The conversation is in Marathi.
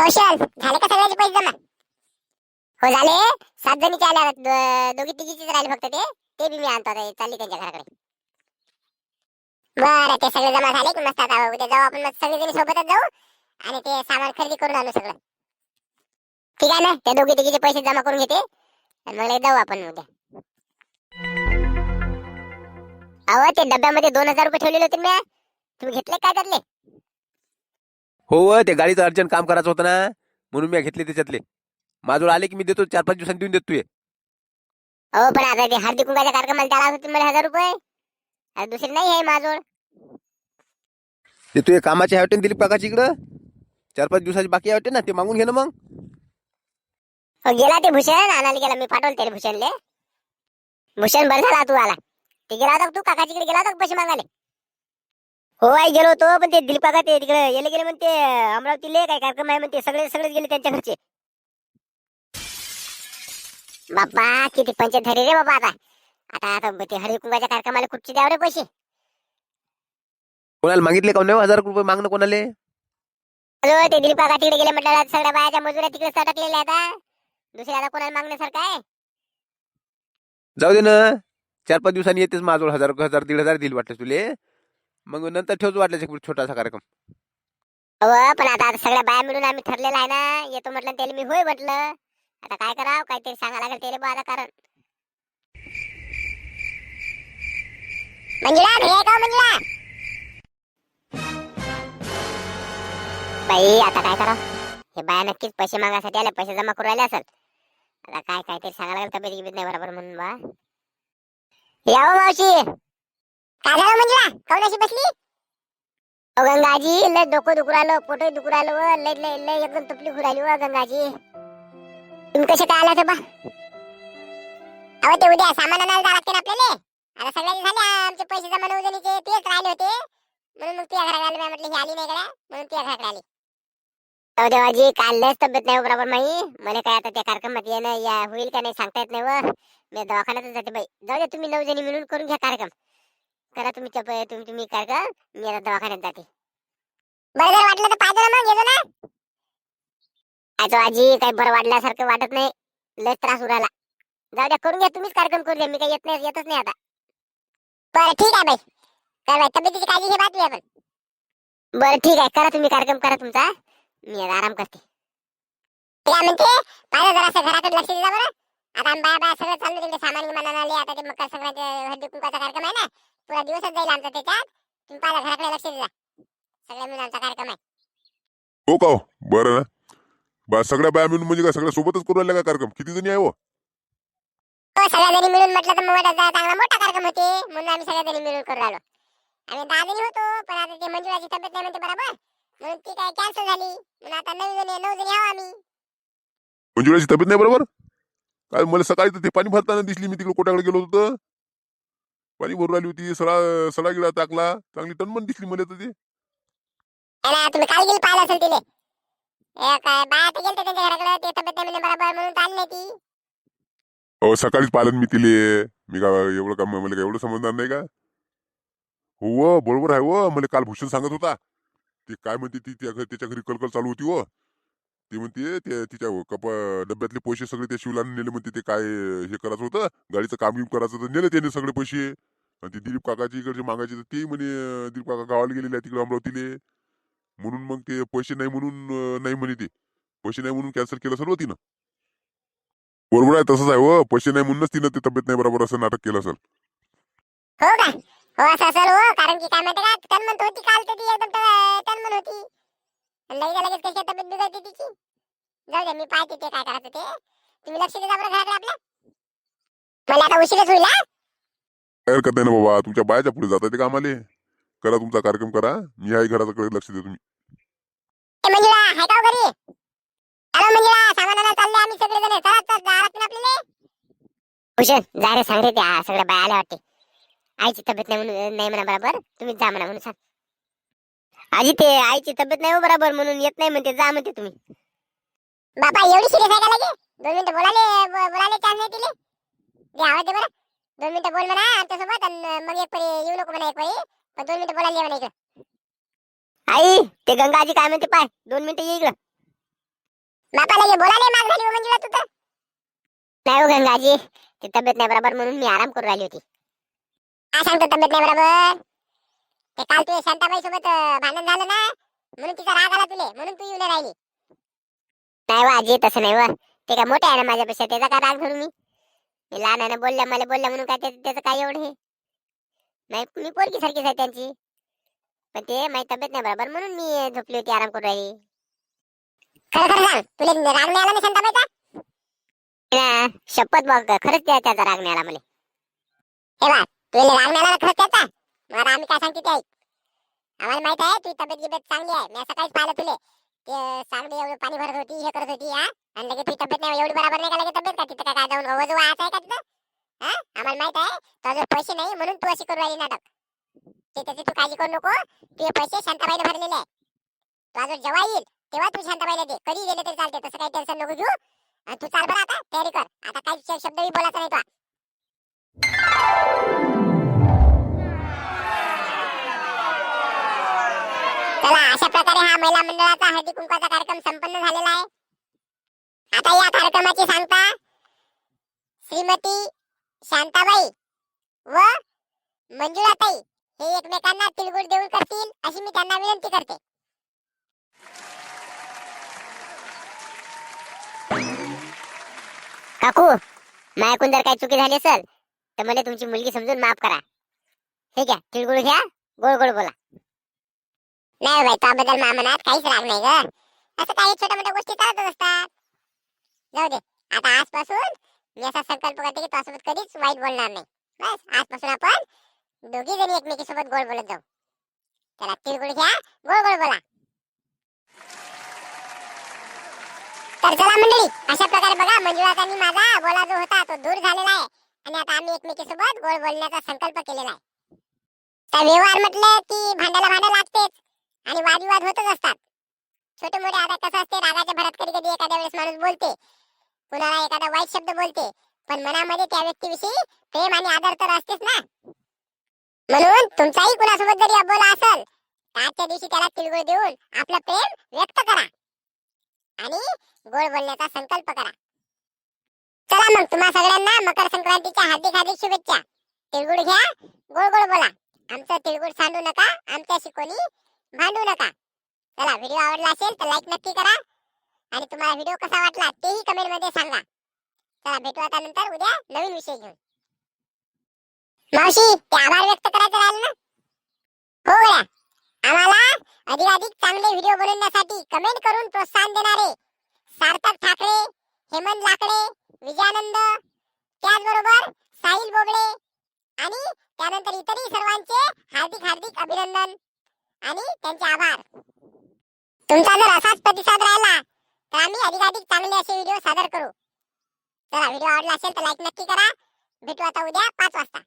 कौशल झाले का सगळ्याचे पैसे जमा? हो झाले. सात जणीचे आले आता. दोघी तिघीचेच राहिले फक्त ते. ते बी मी आणतो आता. चालली त्यांच्या घराकडे. बरं ते सगळे जमा झाले की मस्त आता उद्या जाऊ आपण. मस्त सगळेजणी सोबतच जाऊ आणि ते सामान खरेदी करून आणू सगळं. ठीक आहे ना? ते दोघी तिघीचे पैसे जमा करून घेते. आणि मग जाऊ आपण उद्या. अहो ते डब्यामध्ये दोन हजार रुपये ठेवलेले होते मी तुम्ही घेतले काय त्यातले? हो व, ते गाडीचं अर्जंट काम करायचं होतं ना. म्हणून मी घेतले त्याच्यातले. माझ्याजवळ आले की मी देतो चार पाच दिवसांनी देऊन देतो हो पण आता ते हळदी कुंकाच्या कार्यक्रमाला द्यायला होते मला हजार रुपये? दुसरे नाही आहे माझ्याजवळ. ते तुझे कामाचे ना दिलीप काकाची इकडं. चार पाच दिवसाची बाकी आहे वाटते ना ते मागून घे ना मग. हो गेला ते भूषण आणायला गेला मी पाठवलं त्याला भूषणले. भूषण बरं झाला तू आला. ते गेला होता तू? काकाजीकडे गेला होता पैसे मागायला? हो आई गेलो होतो पण ते दिलीप काका ते तिकडे गेले गेले म्हणते अमरावतीले काय कार्यक्रम आहे म्हणते सगळे सगळेच गेले त्यांच्या घरचे. बाप्पा किती पंचायत धरे रे बाबा आता. आता आता ते हळदी कुंकाच्या कार्यक्रमाला कुठचे द्यावं रे पैसे? कोणाला मागितले का नाही हो हजार रुपये मागणं कोणाले? हॅलो ते दिलीप काका तिकडे गेले म्हटलं सगळ्या बायाच्या मजुऱ्या तिकडे सटकलेल्या आता दुसऱ्या आता कोणाला मागण्यासारखं आहे? जाऊ दे ना. चार पाच दिवसांनी येतेच माझ्याजवळ हजार हजार दीड हजार दिल वाटलं तुले. मग नंतर ठेवतो वाटलं एक छोटासा कार्यक्रम. हो पण आता आता सगळ्या बाया मिळून आम्ही ठरलेलं आहे ना. येतो म्हटलं त्याला मी होय म्हटलं. आता काय करावं? काहीतरी सांगा लागेल त्याला बा आता कारण. मंजुळा घरी का हो मंजुळा? बाई आता काय करा हे बाया नक्कीच पैसे मागायसाठी आले पैसे जमा करू राहिले असेल. आता काय काय ते सांगायला लागेल. तब्येत गिबीत नाही बरोबर म्हणून बा. यावं हो मावशी. काय झालं हो मंजुळा काऊन अशी बसली? ओ गंगाजी लय डोकं दुखू राहिलं पोट दुखू राहिलं व लय लय लय एकदम तुपली घुराली व गंगाजी. तुम्ही कसे काय आला बा? अहो ते उद्या सामान आणायला जावं लागते ना आपल्याला. आता सगळ्याचे झाले आमचे पैसे जमा नऊ ते तेच राहिले होते. म्हणून मग तुझ्या घराकडे आले म्हटलं ही आली नाही गड्या म्हणून तुझ्या घराकडे आली. अहो देवाजी काल लयच तब्येत नाही हो बरोबर माई. मला काय आता त्या कार्यक्रमात येणं या होईल का नाही सांगता येत नाही व. मी दवाखान्यातच जाते बाई. जाऊ दे तुम्ही नऊ जणी मिळून करून घ्या कार्यक्रम. करा तुम्ही चप तुम्ही तुम्ही कर मी आता दवाखान्यात जाते. बरं जर वाटलं तर पाहिजे ना मग येतो ना? आजो आजी काही बरं वाटल्यासारखं वाटत नाही. लय त्रास उराला जाऊ द्या करून घ्या तुम्हीच कार्यक्रम करून घ्या मी काही येत नाही येतच नाही आता. बरं ठीक आहे बाई. काय बाई तब्येतीची काळजी घे बातमी आपण. बरं ठीक आहे करा तुम्ही कार्यक्रम करा तुमचा. मी आता आराम करते. काय म्हणते? पाहिलं जरा घराकडे लक्ष दिला बरं. आता बाया बाया सगळं चाललं तिकडे सामान गिमान आले आता ते मकर संक्रांती हळदी कुंकाचा कार्यक्रम आहे ना पुरा दिवसच जाईल आमचा त्याच्यात. तुम्ही पाहिजे घराकडे लक्ष द्या सगळ्या मिळून आमचा कार्यक्रम आहे. हो का हो? बरं ना. बा सगळ्या बाया मिळून म्हणजे काय सगळ्या सोबतच करू राहिल्या का कार्यक्रम? किती जणी आहे हो? हो सगळ्या जणी मिळून म्हटलं तर मोठा जा- चांगला मोठा कार्यक्रम होते. म्हणून आम्ही सगळ्या जणी मिळून करू राहिलो. आम्ही दहा जणी होतो पण आता ते मंजुळाची तब्येत नाही म्हणते बरोबर. म्हणून ती काय कॅन्सल झाली. म्हणून आता नऊ जणी नऊ जणी आहो आम्ही. मंजुळाची तब्येत नाही बरोबर? काय मला सकाळी तर ते पाणी भरताना दिसली मी तिकडे कोटाकडे गेलो होतो. पाणी भरून राहिली होती सडा सडा गिळा टाकला चांगली टनमन दिसली मला तर ते. तुम्ही गेली पाहिलं असेल काय बाया तर गेलते त्यांच्या घराकडे ते तब्येत नाही म्हणे बरोबर म्हणून तर आली नाही ती. अहो सकाळीच पालन मी तिले. मी का एवढं काम मला काय एवढं समजणार नाही का? हो बरोबर आहे हो मला काल भूषण सांगत होता. ते काय म्हणते ती त्या त्याच्या घरी कलकल चालू होती हो ती म्हणते ते तिच्या कप डब्यातले पैसे सगळे त्या शिवलाने नेले म्हणते ते काय हे करायचं होतं? गाडीचं काम बिम करायचं तर नेले त्याने सगळे पैसे? आणि ते दिलीप काकाची इकडचे मागायचे तर ते म्हणे दिलीप काका गावाला गेलेले आहे तिकडे अमरावतीले. म्हणून मग ते पैसे नाही म्हणून नाही म्हणे ते. पैसे नाही म्हणून कॅन्सल केलं सर्व तिनं बरोबर आहे तसंच आहे व पैसे नाही म्हणूनच तिनं ते तब्येत नाही बरोबर असं नाटक केलं असेल. हो का? हो असं असेल हो. कारण की काय माहिती का? तन्मन होती काल तर ती एकदम तन तन्मन होती. आणि लगेच लगेच कशी तब्येत बिघडते तिची. जाऊ दे मी पाहते ते काय करायचं ते. तुम्ही लक्ष द्या बरं घराकडे आपल्या मला आता उशीरच होईल हा? काय हरकत नाही ना बाबा तुमच्या बायाच्या पुढे जाता ते कामाले. करा तुमचा कार्यक्रम करा. मी आहे घराकडे लक्ष देतो मी. ए मंजुळा हाय का हो घरी. हॅलो मंजुळा सामानाला चालले आम्ही सगळे जण चला चल दारात ना आपल्याला. भूषण जा रे सांग रे त्या सगळ्या बाया आल्या वाटते. आईची तब्येत नाही म्हणून नाही म्हणा बरोबर. तुम्ही जा म्हणा म्हणून सांग. आजी ते आईची तब्येत नाही हो बरोबर म्हणून येत नाही म्हणते जा म्हणते तुम्ही. बाबा एवढी सिरियस आहे का लगे? दोन मिनिटं बोलाले बोलाले चान्स नाही दिले दे आवाज दे बरं. दोन मिनिटं बोल म्हणा आमच्यासोबत मग एक परी येऊ नको म्हणा एक परी. पण दोन मिनिटं बोलायला ये म्हणा इकडं. आई ते गंगाजी काय म्हणते पाय दोन मिनिटं ये इकडं. बापाला लगे बोलाले माग झाली हो मंजुळा तू तर. नाही हो गंगाजी ती तब्येत नाही बरोबर म्हणून मी आराम करून राहिली होती. काय सांगतो तब्येत नाही बरोबर? ते काल तू शांताबाई सोबत भांडण झालं ना? म्हणून तिचा राग आला तुले म्हणून तू येऊन राहिली. नाही वा आजी तसं नाही वा. ते काय मोठे आहे ना माझ्यापेक्षा त्याचा काय राग धरून मी? मी लहान बोलल्या मला बोलल्या म्हणून काय त्याचं काय एवढं हे? नाही मी पोरगी सारखीच आहे त्यांची. पण ते माझी तब्येत नाही बरोबर म्हणून मी झोपली होती आराम करून राहिली. खरं खरं सांग तुला राग नाही आला ना शांताबाईचा? ना, शपथ बघ खरंच त्या- त्याचा राग नाही आला मला. हे तुला राग नाही आला खरंच त्याचा? मला आम्ही काय सांगते ते? आम्हाला माहीत आहे तुझी तब्येत गिब्येत चांगली आहे. मी असं काहीच पाहिलं तुले. ते सांगली एवढं पाणी भरत होती हे करत होती हा? आणि लगेच तुझी तब्येत नाही एवढी बरोबर नाही का लगेच तब्येत? का तिथं काय काय जाऊन वजू आहे का तिथं? हा? आम्हाला माहीत आहे तुझे पैसे नाही म्हणून तू अशी करू राहिली नाटक. ते त्याची तू काळजी करू नको तुझे पैसे शांताबाईने भरलेले आहे. तू अजून जेव्हा येईल तेव्हा तू शांताबाईला दे. कधी गेले तरी चालते तसं काही टेन्शन नको घेऊ. आणि तू चाल बरं आता तयारी कर. आता काही शब्दही बोलायचा नाही तुला. हा महिला मंडळाचा हळदी कुंकवाचा कार्यक्रम संपन्न झालेला आहे. आता या कार्यक्रमाची सांगता श्रीमती शांताबाई व मंजुळाताई हे एकमेकांना तिळगुळ देऊन करतील अशी मी त्यांना विनंती करते. काकू माझ्याकडून जर काही चुकी झाली असेल तर मला तुमची मुलगी समजून माफ करा. ठीक आहे तिळगुळ घ्या गोड गोड बोला. नाही बाई त्याबद्दल माझ्या काहीच राग नाही ग. असं काही छोट्या मोठ्या गोष्टी चालतच असतात. जाऊ दे आता आजपासून मी असा संकल्प करते की तुझ्यासोबत कधीच वाईट बोलणार नाही. बस आजपासून आपण दोघी जणी एकमेकीसोबत गोड बोलत जाऊ. चला तिळगुळ घ्या गोड गोड बोला. तर चला मंडळी अशा प्रकारे बघा मंजुळाचा माझा बोला जो होता तो दूर झालेला आहे. आणि आता आम्ही एकमेकीसोबत गोड बोलण्याचा संकल्प केलेला आहे. तर व्यवहार म्हटलं की भांड्याला भांडं लागतेच. आणि वादविवाद होतच असतात. छोटे मोठे आता कसं असते रागाच्या भरात कधी कधी एखाद्या वेळेस माणूस बोलते. कुणाला एखादा वाईट शब्द बोलते पण मनामध्ये त्या व्यक्तीविषयी प्रेम आणि आदर तर असतेच ना. म्हणून तुमचाही कुणासोबत जरी अबोला असेल तर आजच्या दिवशी त्याला तिळगुळ देऊन आपलं प्रेम व्यक्त करा. आणि गोड बोलण्याचा संकल्प करा. चला मग तुम्हा सगळ्यांना मकर संक्रांतीच्या हार्दिक हार्दिक शुभेच्छा. तिळगुळ घ्या गोड गोड बोला. आमचं तिळगुळ सांडू नका आमच्याशी कोणी भांडू नका. चला व्हिडिओ आवडला असेल तर लाईक नक्की करा. आणि तुम्हाला व्हिडिओ कसा वाटला तेही कमेंटमध्ये सांगा. चला भेटू आता नंतर उद्या नवीन विषय घेऊन. मावशी ते आभार व्यक्त करायचं राहिलं ना? हो गड्या आम्हाला अधिकाधिक चांगले व्हिडिओ बनवण्यासाठी कमेंट करून प्रोत्साहन देणारे सार्थक ठाकरे हेमंत लाकडे विजयानंद त्याचबरोबर साहिल बोबडे आणि त्यानंतर इतरही सर्वांचे हार्दिक हार्दिक अभिनंदन. आणि त्यांचे आभार. तुमचा जर असाच प्रतिसाद राहिला तर आम्ही अधिकाधिक चांगले असे व्हिडिओ सादर करू. चला व्हिडिओ आवडला असेल तर लाईक नक्की करा. भेटू आता उद्या पाच वाजता.